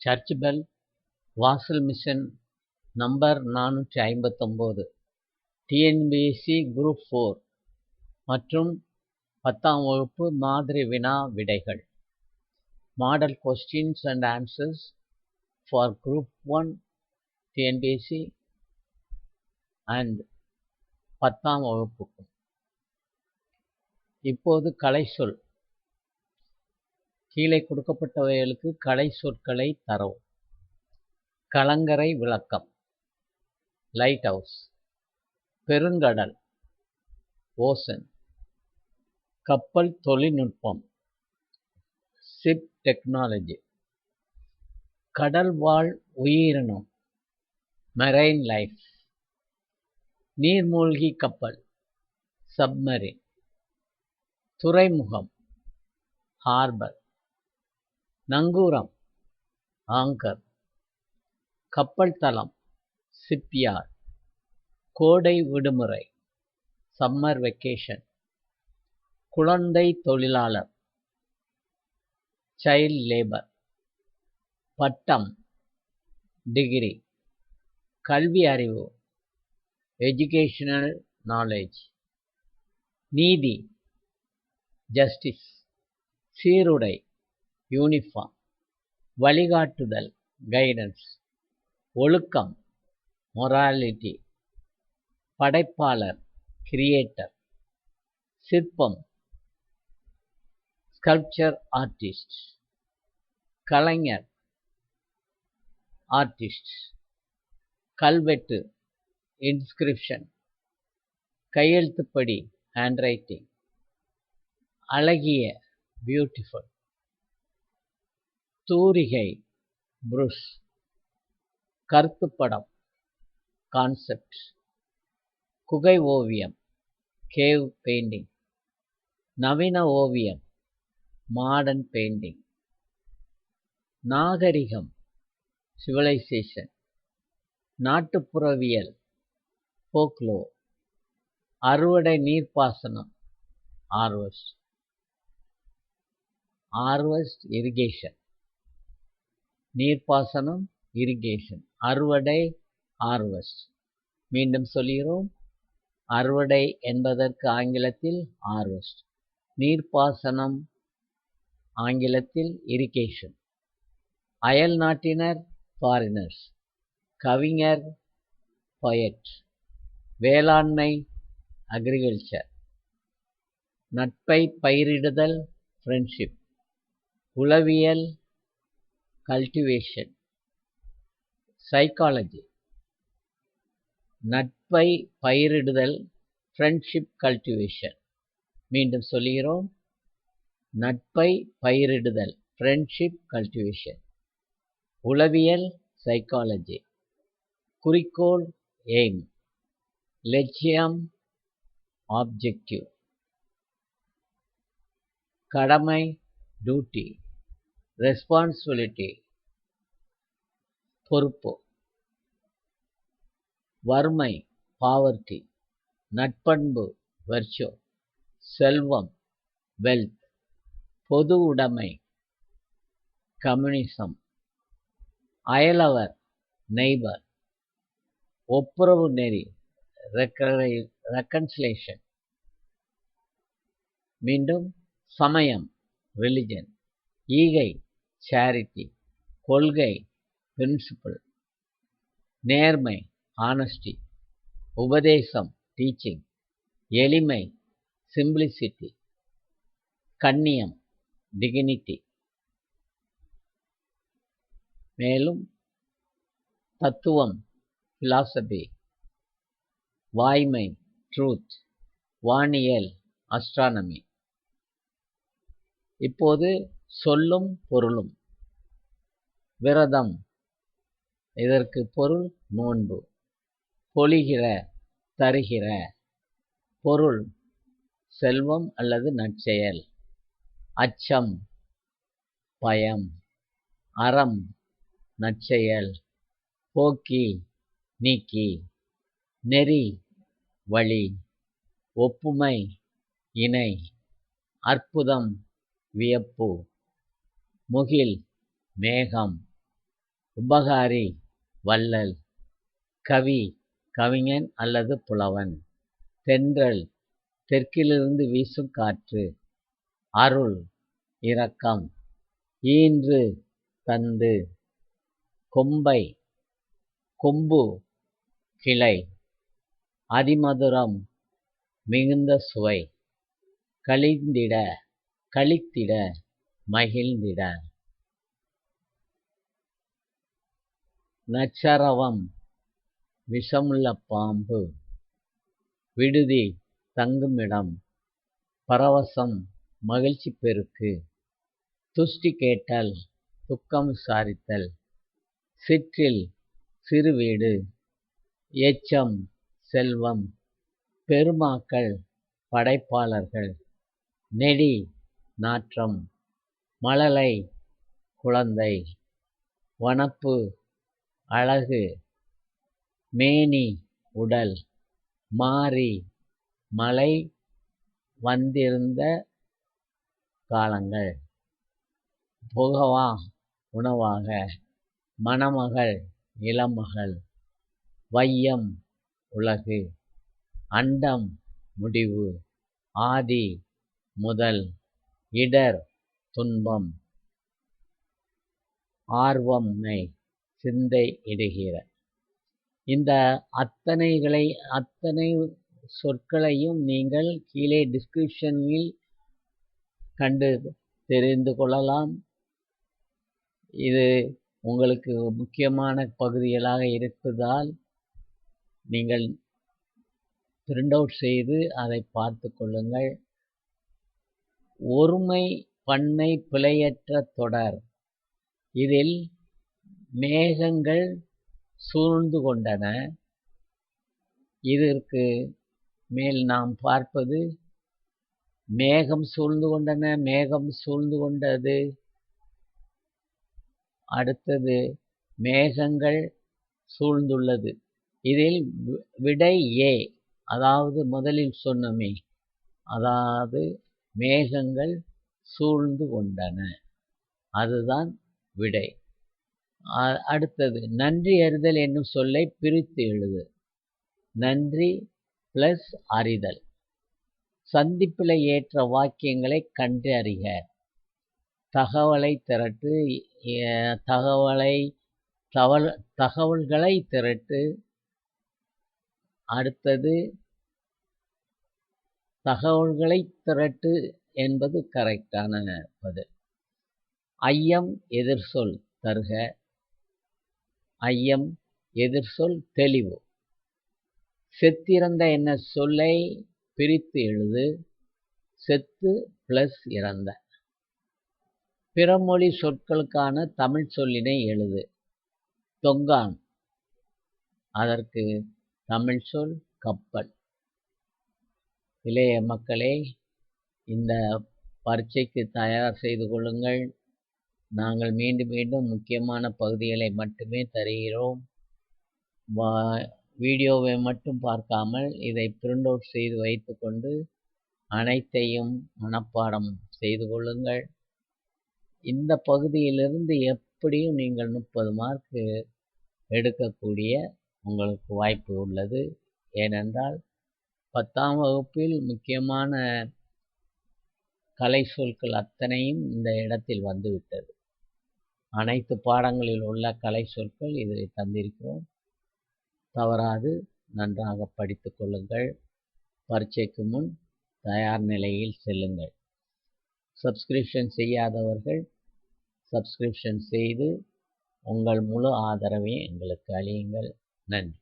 Search bell வாசல் mission number நானூற்றி ஐம்பத்தொம்போது டிஎன்பிஎஸ்சி குரூப் ஃபோர் மற்றும் பத்தாம் வகுப்பு மாதிரி வினா விடைகள். Model questions and answers for group one TNPSC and பத்தாம் வகுப்புக்கும். இப்போது கலை சொல். கீழே கொடுக்கப்பட்டவைகளுக்கு கலை சொற்களை தரவும் கலங்கரை விளக்கம். லைட் ஹவுஸ் பெருங்கடல். ஓசன் கப்பல் தொழில்நுட்பம். சிப் டெக்னாலஜி கடல்வாழ் உயிரினம். மெரைன் லைஃப் நீர்மூழ்கி கப்பல். சப்மரின் துறைமுகம். ஹார்பர் நங்கூரம் ஆங்கர் கப்பல் தளம் சிப்யார் கோடை விடுமுறை சம்மர் வெக்கேஷன் குழந்தை தொழிலாளர் சைல்ட் லேபர் பட்டம் டிகிரி கல்வி அறிவு எஜுகேஷனல் நாலேஜ் நீதி ஜஸ்டிஸ் சீருடை யூனிஃபார்ம் வழிகாட்டுதல் கைடன்ஸ் ஒழுக்கம் மொராலிட்டி படைப்பாளர் கிரியேட்டர் சிற்பம் ஸ்கல்ப்சர் ஆர்டிஸ்ட் கலைஞர் ஆர்டிஸ்ட் கல்வெட்டு இன்ஸ்கிரிப்ஷன் கையெழுத்துப்படி ஹேண்ட் ரைட்டிங் அழகிய பியூட்டிஃபுல் தூரிகை புருஷ் கருத்துப்படம் கான்செப்ட் குகை ஓவியம் கேவ் பெயிண்டிங் நவீன ஓவியம் மாடர்ன் பெயிண்டிங் நாகரிகம் சிவிலைசேஷன் நாட்டுப்புறவியல் போக்லோ அறுவடை நீர்ப்பாசனம் ஆர்வஸ்ட் ஆர்வஸ்ட் இரிகேஷன் நீர்ப்பாசனம் இரிகேஷன் அறுவடை ஆர்வஸ்ட் மீண்டும் சொல்கிறோம். அறுவடை என்பதற்கு ஆங்கிலத்தில் ஆர்வஸ்ட் நீர்ப்பாசனம் ஆங்கிலத்தில் இரிகேஷன் அயல் நாட்டினர் ஃபாரினர்ஸ் கவிஞர் பயட் வேளாண்மை அக்ரிகல்ச்சர் நட்பை பயிரிடுதல் ஃப்ரெண்ட்ஷிப் உளவியல் கல்டிவேஷன் சைக்காலஜி நட்பை பயிரிடுதல் ஃப்ரெண்ட்ஷிப் கல்டிவேஷன் மீண்டும் சொல்கிறோம் நட்பை பயிரிடுதல் ஃப்ரெண்ட்ஷிப் கல்டிவேஷன் உளவியல் சைக்காலஜி குறிக்கோள் எய்ம் லட்சியம் ஆப்ஜெக்டிவ் கடமை டியூட்டி ரெஸ்பான்சிபிலிட்டி பொறுப்பு வறுமை பாவர்ட்டி நட்பண்பு வெர்ச்சோ செல்வம் வெல்த் பொது உடைமை கம்யூனிசம் அயலவர் நெய்பர் ஒப்புரவு நெறி ரெக்கன்சிலேஷன் மீண்டும் சமயம் ரிலிஜன் ஈகை சேரிட்டி கொள்கை பிரின்சிபல் நேர்மை ஆனஸ்டி உபதேசம் டீச்சிங் எளிமை சிம்பிளிசிட்டி கண்ணியம் டிகினிட்டி மேலும் தத்துவம் ஃபிலாசபி வாய்மை ட்ரூத் வானியல் அஸ்ட்ரானமி இப்போது சொல்லும் பொருளும். விரதம். இதற்கு பொருள் நோன்பு. பொழிகிற தருகிற பொருள் செல்வம் அல்லது நற்செயல். அச்சம் பயம் அறம் நற்செயல். போக்கி நீக்கி நெறி வழி ஒப்புமை இணை அற்புதம் வியப்பு. முகில் மேகம் உபகாரி வள்ளல் கவி கவிஞன் அல்லது புலவன். தென்றல் தெற்கிலிருந்து வீசும் காற்று. அருள் இரக்கம். ஈன்று தந்து. கொம்பை கொம்பு கிளை. அதிமதுரம் மிகுந்த சுவை. கழிந்திட கழித்திட. மகிழ்ந்திட. நச்சரவம் விஷமுள்ள பாம்பு விடுதி தங்குமிடம் பரவசம் மகிழ்ச்சி பெருக்கு துஷ்டி கேட்டல் துக்கம் விசாரித்தல் சிற்றில் சிறு வீடு எச்சம் செல்வம் பெருமாக்கள் படைப்பாளர்கள் நெடி நாற்றம் மழலை குழந்தை. வனப்பு அழகு மேனி உடல். மாரி மழை வந்திருந்த காலங்கள். புகவா உணவாக மணமகள் இளமகள். வையம் உலகு. அண்டம் முடிவு. ஆதி முதல். இடர் துன்பம். ஆர்வம்மை சிந்தை இடுகிற. இந்த அத்தனைகளை அத்தனை சொற்களையும் நீங்கள் கீழே டிஸ்கிரிப்ஷனில் கண்டு தெரிந்து கொள்ளலாம். இது உங்களுக்கு முக்கியமான பகுதிகளாக இருப்பதால் நீங்கள் பிரிண்ட் அவுட் செய்து அதை பார்த்து கொள்ளுங்கள். ஒருமை பன்மை பிழையற்ற தொடர். இதில் மேகங்கள் சூழ்ந்து கொண்டன. இதற்கு மேல் நாம் பார்ப்பது மேகம் சூழ்ந்து கொண்டன மேகம் சூழ்ந்து கொண்டது. அடுத்தது மேகங்கள் சூழ்ந்துள்ளது. இதில் விடை ஏ அதாவது முதலில் சொன்னமே. அதாவது மேகங்கள் சூழ்ந்து கொண்டன. அதுதான் விடை. அடுத்தது நன்றி அறிதல் என்னும் சொல்லை பிரித்து எழுது. நன்றி ப்ளஸ் அறிதல். சந்திப்பில் ஏற்ற வாக்கியங்களை கண்டு அறிக. தகவலை திரட்டு தகவலை தவல் தகவல்களை திரட்டு. அடுத்தது தகவல்களை திரட்டு. என்பது கரெக்டான பதில். ஐயம் எதிர்சொல் தருக. ஐயம் எதிர்சொல் தெளிவு. செத்திறந்த என்ன சொல்லை பிரித்து எழுது. செத்து ப்ளஸ் இறந்த. பிறமொழி சொற்களுக்கான தமிழ் சொல்லினை எழுது. தொங்கான். அதற்கு தமிழ் சொல் கப்பல். இளைய மக்களே இந்த பரீட்சைக்கு தயார் செய்து கொள்ளுங்கள். நாங்கள் மீண்டும் மீண்டும் முக்கியமான பகுதிகளை மட்டுமே தருகிறோம். வா வீடியோவை மட்டும் பார்க்காமல் இதை பிரிண்ட் அவுட் செய்து வைத்துக்கொண்டு அனைத்தையும் மனப்பாடம் செய்து கொள்ளுங்கள். இந்த பகுதியிலிருந்து எப்படியும் நீங்கள் முப்பது மார்க்கு எடுக்கக்கூடிய உங்களுக்கு வாய்ப்பு உள்ளது. ஏனென்றால் பத்தாம் வகுப்பில் முக்கியமான கலை சொற்கள் அத்தனையும் இந்த இடத்தில் வந்துவிட்டது. அனைத்து பாடங்களில் உள்ள கலை சொற்கள் இதில் தந்திருக்கிறோம். தவறாது நன்றாக படித்து கொள்ளுங்கள். பரீட்சைக்கு முன் தயார் நிலையில் செல்லுங்கள். சப்ஸ்கிரிப்ஷன் செய்யாதவர்கள் சப்ஸ்கிரிப்ஷன் செய்து உங்கள் முழு ஆதரவை எங்களுக்கு அளியுங்கள். நன்றி.